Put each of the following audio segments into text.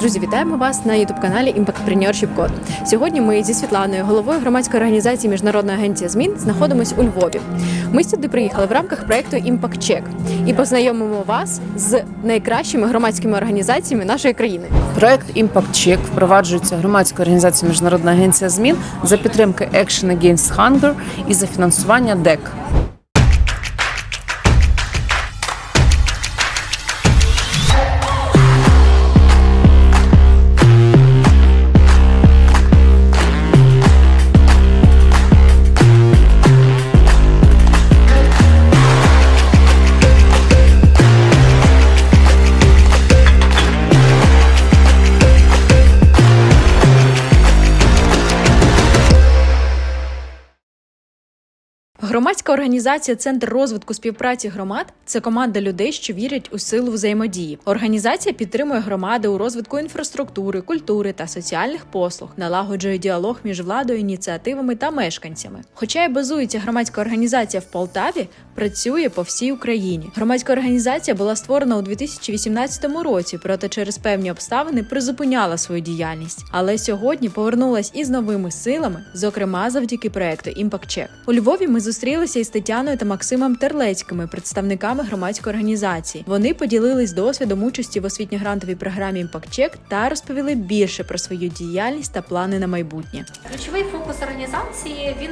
Друзі, вітаємо вас на youtube каналі Impactpreneurship Code. Сьогодні ми зі Світланою, головою громадської організації Міжнародна агенція змін, знаходимось у Львові. Ми сюди приїхали в рамках проекту Impact Check і познайомимо вас з найкращими громадськими організаціями нашої країни. Проект Impact Check впроваджується громадською організацією Міжнародна агенція змін за підтримки Action Against Hunger і за фінансування ДЕК. Організація Центр розвитку співпраці громад це команда людей, що вірять у силу взаємодії. Організація підтримує громади у розвитку інфраструктури, культури та соціальних послуг, налагоджує діалог між владою, ініціативами та мешканцями. Хоча й базується громадська організація в Полтаві, працює по всій Україні. Громадська організація була створена у 2018 році, проте через певні обставини призупиняла свою діяльність. Але сьогодні повернулась із новими силами, зокрема завдяки проекту Impact Check. У Львові ми зустрілися із Тетяною та Максимом Терлецькими, представниками громадської організації. Вони поділились досвідом участі в освітньо-грантовій програмі Check та розповіли більше про свою діяльність та плани на майбутнє. Ключовий фокус організації він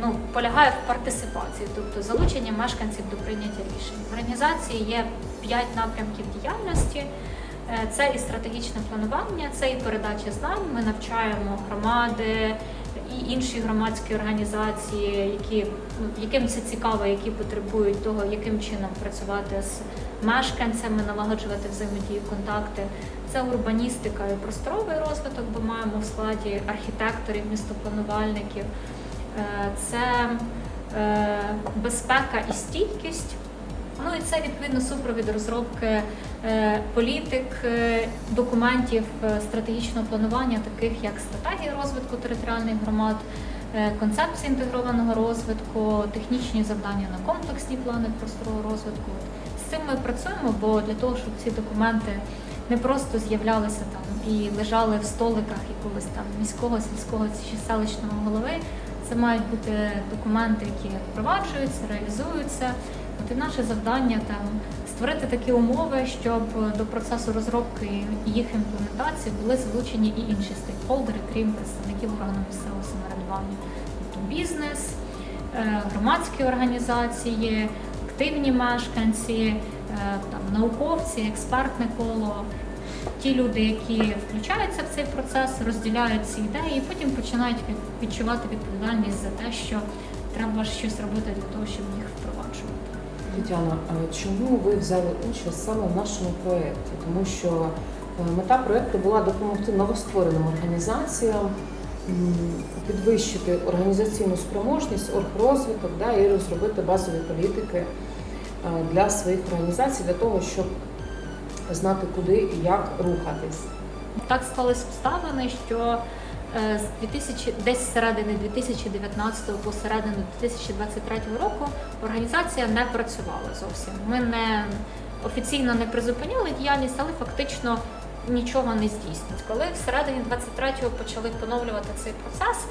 ну, полягає в партисипації, тобто залучення мешканців до прийняття рішень. В організації є п'ять напрямків діяльності. Е, Це і стратегічне планування, це і передача знань. Ми навчаємо громади і інші громадські організації, які ну, яким це цікаво, які потребують того, яким чином працювати з мешканцями, налагоджувати взаємодію, контакти. Це урбаністика і просторовий розвиток, бо маємо в складі архітекторів, містопланувальників. Е, Це е, безпека і стійкість. Ну і це відповідно супровід розробки е, політик, е, документів е, стратегічного планування, таких як стратегія розвитку територіальних громад, концепція інтегрованого розвитку, технічні завдання на комплексні плани просторового розвитку. З цим ми працюємо, бо для того, щоб ці документи не просто з'являлися там і лежали в столиках якогось там міського, сільського чи селищного голови. Це мають бути документи, які впроваджуються, реалізуються. От і наше завдання там створити такі умови, щоб до процесу розробки і їх імплементації були залучені і інші стейкхолдери, крім представників органу місцевого самоврядування, тобто бізнес, е, громадські організації, активні мешканці, е, там науковці, експертне коло. Ті люди, які включаються в цей процес, розділяють ці ідеї, і потім починають відчувати відповідальність за те, що треба щось робити для того, щоб їх. Тетяна, чому ви взяли участь саме в нашому проєкті? Тому що е, мета проєкту була допомогти новоствореним організаціям підвищити організаційну спроможність, оргрозвиток да, і розробити базові політики е, для своїх організацій, для того, щоб знати, куди і як рухатись. Так склались обставини, що з 2000, десь з середини 2019 по середину 2023 року організація не працювала зовсім. Ми не офіційно не призупиняли діяльність, але фактично нічого не здійснить. Коли всередині 23-го почали поновлювати цей процес,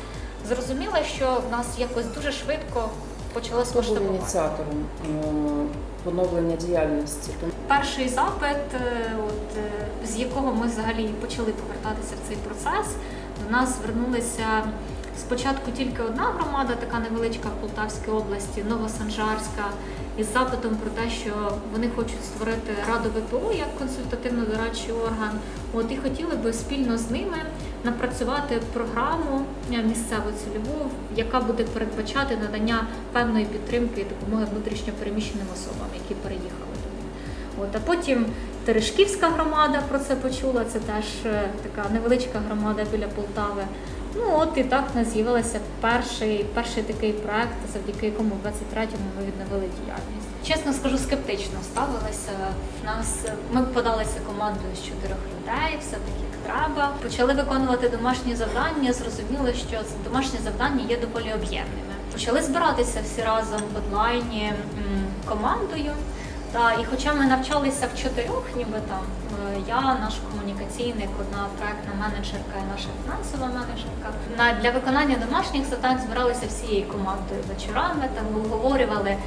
зрозуміло, що в нас якось дуже швидко почалось Хто був масштабувати. ініціатором е, поновлення діяльності? Перший запит, е, от, е, з якого ми взагалі почали повертатися в цей процес, нас звернулися спочатку тільки одна громада, така невеличка в Полтавській області, Новосанжарська, із запитом про те, що вони хочуть створити раду ВПО як консультативно-дорадчий орган. От і хотіли би спільно з ними напрацювати програму е, місцеву цільову, яка буде передбачати надання певної підтримки і допомоги внутрішньо переміщеним особам, які переїхали туди. От, а потім Терешківська громада про це почула. Це теж е, така невеличка громада біля Полтави. Ну от і так в нас з'явився перший, перший такий проект, завдяки якому в 23-му ми відновили діяльність. Чесно скажу, скептично ставилися. В нас ми подалися командою з чотирьох людей, все так як треба. Почали виконувати домашні завдання. Зрозуміли, що домашні завдання є доволі об'ємними. Почали збиратися всі разом в онлайні командою. Та і хоча ми навчалися в чотирьох, ніби там е, я, наш комунікаційник, одна проектна менеджерка і наша фінансова менеджерка. На для виконання домашніх завдань збиралися всією командою вечорами, там обговорювали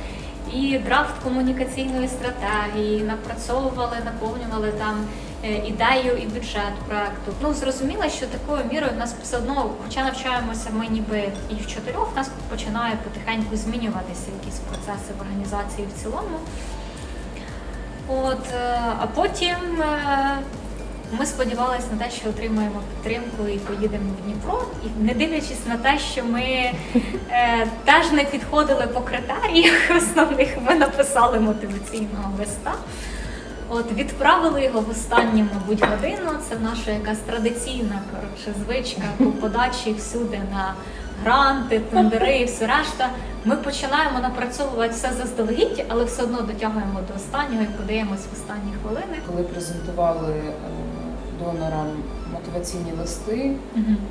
і драфт комунікаційної стратегії, напрацьовували, наповнювали там е, ідею і бюджет проекту. Ну зрозуміло, що такою мірою в нас все одно, хоча навчаємося ми ніби і в чотирьох, нас починає потихеньку змінюватися якісь процеси в організації в цілому. От, е, а потім е, ми сподівалися на те, що отримаємо підтримку і поїдемо в Дніпро. І не дивлячись на те, що ми е, теж не підходили по критеріях основних, ми написали мотиваційного листа. От відправили його в останню, мабуть, годину. Це наша якась традиційна коротше, звичка по подачі всюди на гранти, тендери і все решта. Ми починаємо напрацьовувати все заздалегідь, але все одно дотягуємо до останнього і подаємось в останні хвилини. Коли презентували е, донорам мотиваційні листи,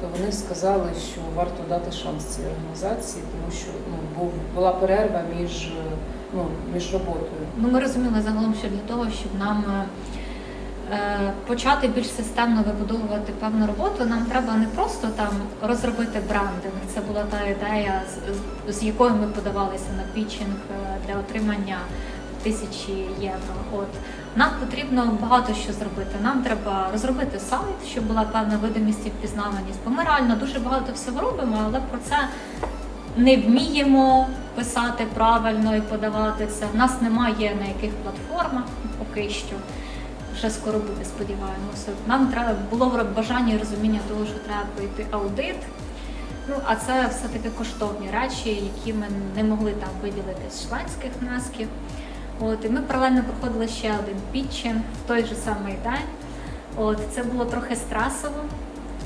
то вони сказали, що варто дати шанс цій організації, тому що ну, був була перерва між, е, ну, між роботою. Ну, ми розуміли загалом, що для того, щоб нам е, почати більш системно вибудовувати певну роботу, нам треба не просто там розробити брендинг. Це була та ідея, з, якою ми подавалися на пітчинг е, для отримання тисячі євро. От нам потрібно багато що зробити. Нам треба розробити сайт, щоб була певна видимість і впізнаваність. Бо ми реально дуже багато всього робимо, але про це не вміємо писати правильно і подавати це. В нас немає на яких платформах поки що. Вже скоро буде, сподіваємося. Нам треба було бажання і розуміння того, що треба пройти аудит. Ну, а це все-таки коштовні речі, які ми не могли там виділити з членських внесків. От, і ми паралельно проходили ще один пітчинг в той же самий день. От, це було трохи стресово.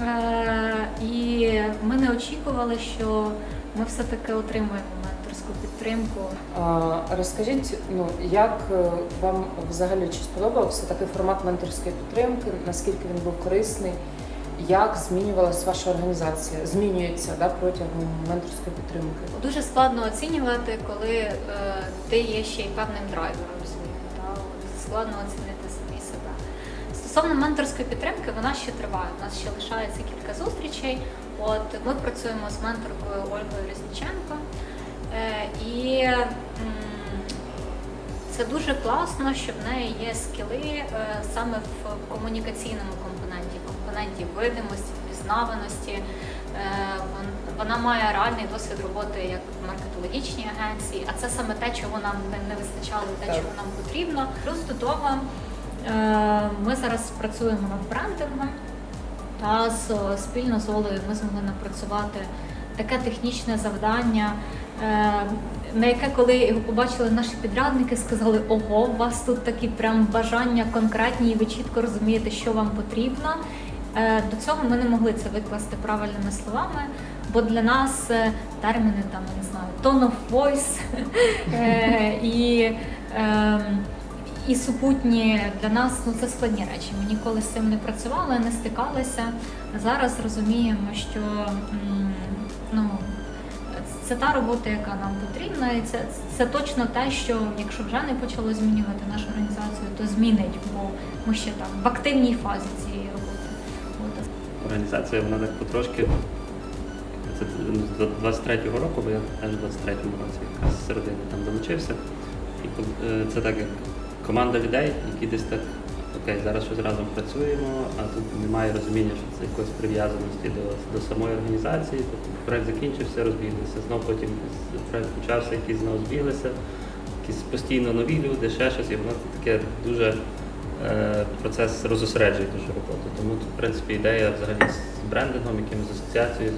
Е- і ми не очікували, що ми все-таки отримуємо менторську підтримку. А, розкажіть, ну як е, вам взагалі чи сподобався такий формат менторської підтримки? Наскільки він був корисний? Як змінювалася ваша організація? Змінюється да, протягом менторської підтримки? Дуже складно оцінювати, коли е, ти є ще й певним драйвером своїм. Складно оцінити самі себе. Стосовно менторської підтримки, вона ще триває. У нас ще лишається кілька зустрічей. От ми працюємо з менторкою Ольгою Різниченко. Е, і це дуже класно, що в неї є скіли е, саме в комунікаційному компоненті, компоненті видимості, впізнаваності. Е, Вона має реальний досвід роботи як в маркетологічній агенції, а це саме те, чого нам не, вистачало, те, чого нам потрібно. Плюс до того ми зараз працюємо над брендингом. Та спільно з Олею ми змогли напрацювати таке технічне завдання, на яке, коли його побачили наші підрядники, сказали: ого, у вас тут такі прям бажання конкретні, і ви чітко розумієте, що вам потрібно. Е, До цього ми не могли це викласти правильними словами, бо для нас е, терміни там не знаю, tone of voice е, і. ем, і супутні для нас ну це складні речі. Ми ніколи з цим не працювали, не стикалися. Зараз розуміємо, що це та робота, яка нам потрібна, і це, це точно те, що якщо вже не почало змінювати нашу організацію, то змінить, бо ми ще там в активній фазі цієї роботи. От. Організація вона так потрошки. Це з 23-го року, бо я теж в 23-му році якраз з середини там долучився. І е, це так як команда людей, які десь так окей, зараз щось разом працюємо, а тут немає розуміння, що це якоїсь прив'язаності до, до самої організації. Тобто проект закінчився, розбіглися. Знов потім проект почався, якісь знову збіглися, якісь постійно нові люди, ще щось, і воно таке дуже е, процес розосереджує дуже роботу. Тому тут, в принципі, ідея взагалі з брендингом, якимось асоціацією,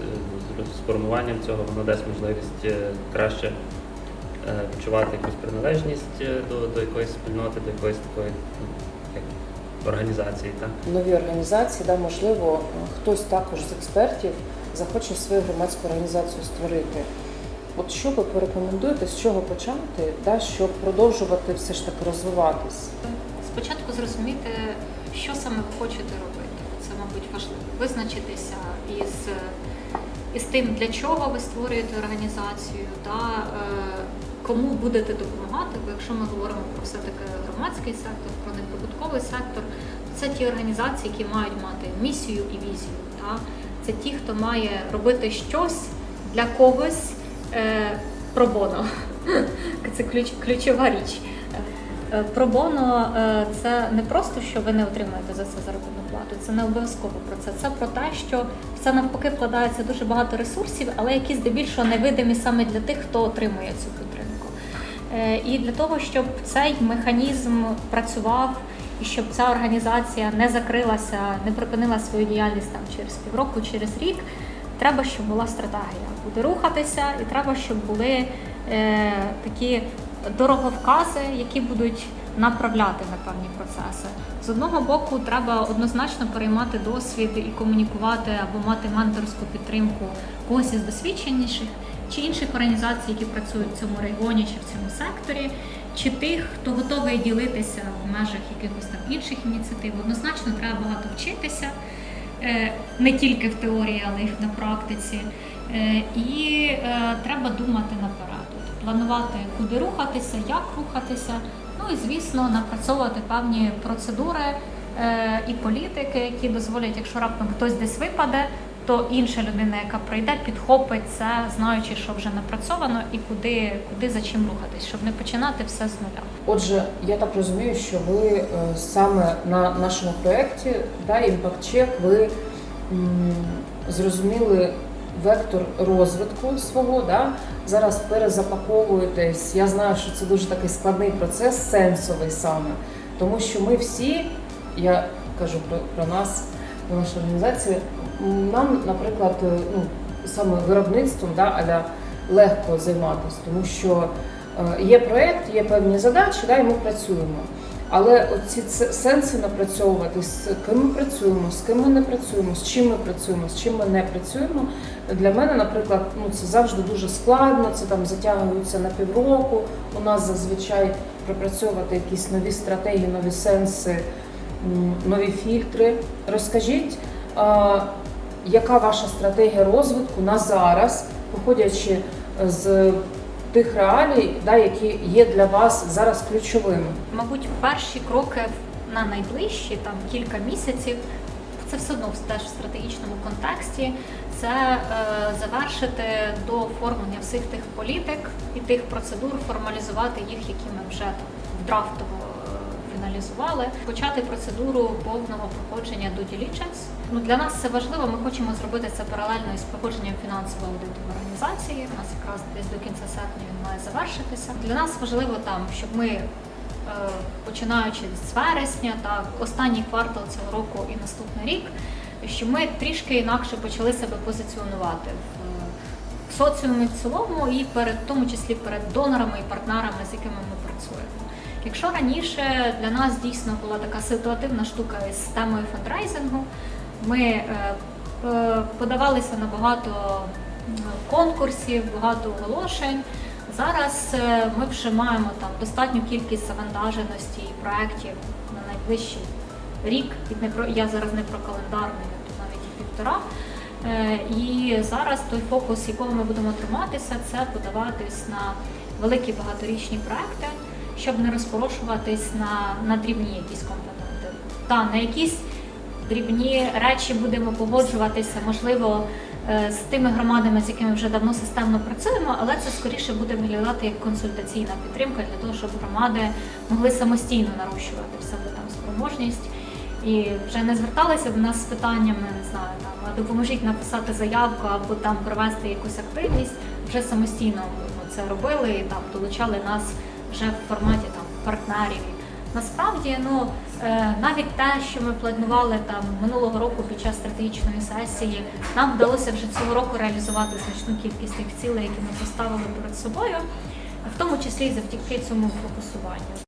з, формуванням цього, воно дасть можливість е, краще е, відчувати якусь приналежність е, до, до якоїсь спільноти, до якоїсь такої ну, організації. Так? Нові організації, да, можливо, хтось також з експертів захоче свою громадську організацію створити. От що ви порекомендуєте, з чого почати, да, щоб продовжувати все ж таки розвиватись? Спочатку зрозуміти, що саме ви хочете робити. Це, мабуть, важливо. Визначитися із, із тим, для чого ви створюєте організацію, та, е, кому будете допомагати. Бо якщо ми говоримо про все-таки громадський сектор, про неприбутковий сектор, це ті організації, які мають мати місію і візію. Та? Це ті, хто має робити щось для когось е, пробоно. Це ключ, ключова річ. Е, Пробоно е, це не просто, що ви не отримуєте за це заробітну плату, це не обов'язково про це. Це про те, що це навпаки вкладається дуже багато ресурсів, але які здебільшого невидимі саме для тих, хто отримує цю підтримку. Е, І для того, щоб цей механізм працював і щоб ця організація не закрилася, не припинила свою діяльність там через півроку, через рік, треба, щоб була стратегія, куди рухатися, і треба, щоб були е, такі дороговкази, які будуть направляти на певні процеси. З одного боку, треба однозначно переймати досвід і комунікувати або мати менторську підтримку когось із досвідченіших чи інших організацій, які працюють в цьому регіоні чи в цьому секторі, чи тих, хто готовий ділитися в межах якихось там інших ініціатив. Однозначно треба багато вчитися. Е, Не тільки в теорії, але й на практиці. Е, І е, треба думати наперед, планувати, куди рухатися, як рухатися. Ну і звісно, напрацьовувати певні процедури е, і політики, які дозволять, якщо раптом хтось десь випаде, то інша людина, яка прийде, підхопить це, знаючи, що вже напрацьовано, і куди, куди за чим рухатись, щоб не починати все з нуля. Отже, я так розумію, що ви е, саме на нашому проєкті да, Impact Check, ви м, зрозуміли вектор розвитку свого, да? зараз перезапаковуєтесь. Я знаю, що це дуже такий складний процес, сенсовий саме, тому що ми всі, я кажу про, про нас, про нашу організацію, нам, наприклад, е, ну, саме виробництвом да, аля легко займатися, тому що Е, Є проєкт, є певні задачі, да, і ми працюємо. Але оці сенси напрацьовувати, з ким ми працюємо, з ким ми не працюємо, з чим ми працюємо, з чим ми не працюємо. Для мене, наприклад, ну це завжди дуже складно. Це там затягується на півроку. У нас зазвичай пропрацьовувати якісь нові стратегії, нові сенси, нові фільтри. Розкажіть, яка ваша стратегія розвитку на зараз, виходячи з тих реалій, да, які є для вас зараз ключовими. Мабуть, перші кроки на найближчі там кілька місяців. Це все одно теж в стратегічному контексті. Це е, завершити до оформлення всіх тих політик і тих процедур, формалізувати їх, які ми вже там драфтово е, почати процедуру повного проходження до diligence. Ну для нас це важливо. Ми хочемо зробити це паралельно із проходженням фінансового аудиту в організації. У нас якраз десь до кінця серпня він має завершитися. Для нас важливо там, щоб ми. е, Починаючи з вересня та останній квартал цього року і наступний рік, щоб ми трішки інакше почали себе позиціонувати в, в соціумі в цілому і перед в тому числі перед донорами і партнерами, з якими ми працюємо. Якщо раніше для нас дійсно була така ситуативна штука із темою фандрайзингу, ми е, подавалися на багато конкурсів, багато оголошень. Зараз е, ми вже маємо там достатню кількість завантаженості і проєктів на найближчий рік. Не про я зараз не про календарний, то навіть і півтора. Е, І зараз той фокус, якого ми будемо триматися, це подаватись на великі багаторічні проекти, щоб не розпорошуватись на, на дрібні якісь компоненти. Та на якісь дрібні речі будемо погоджуватися, можливо, е, з тими громадами, з якими вже давно системно працюємо, але це скоріше буде виглядати як консультаційна підтримка для того, щоб громади могли самостійно нарощувати в себе там спроможність. І вже не зверталися до нас з питаннями, не знаю, там допоможіть написати заявку або там провести якусь активність. Вже самостійно це робили і там долучали нас вже в форматі там партнерів. Насправді, ну е, навіть те, що ми планували там минулого року під час стратегічної сесії, нам вдалося вже цього року реалізувати значну кількість тих цілей, які ми поставили перед собою, в тому числі і завдяки цьому фокусуванню.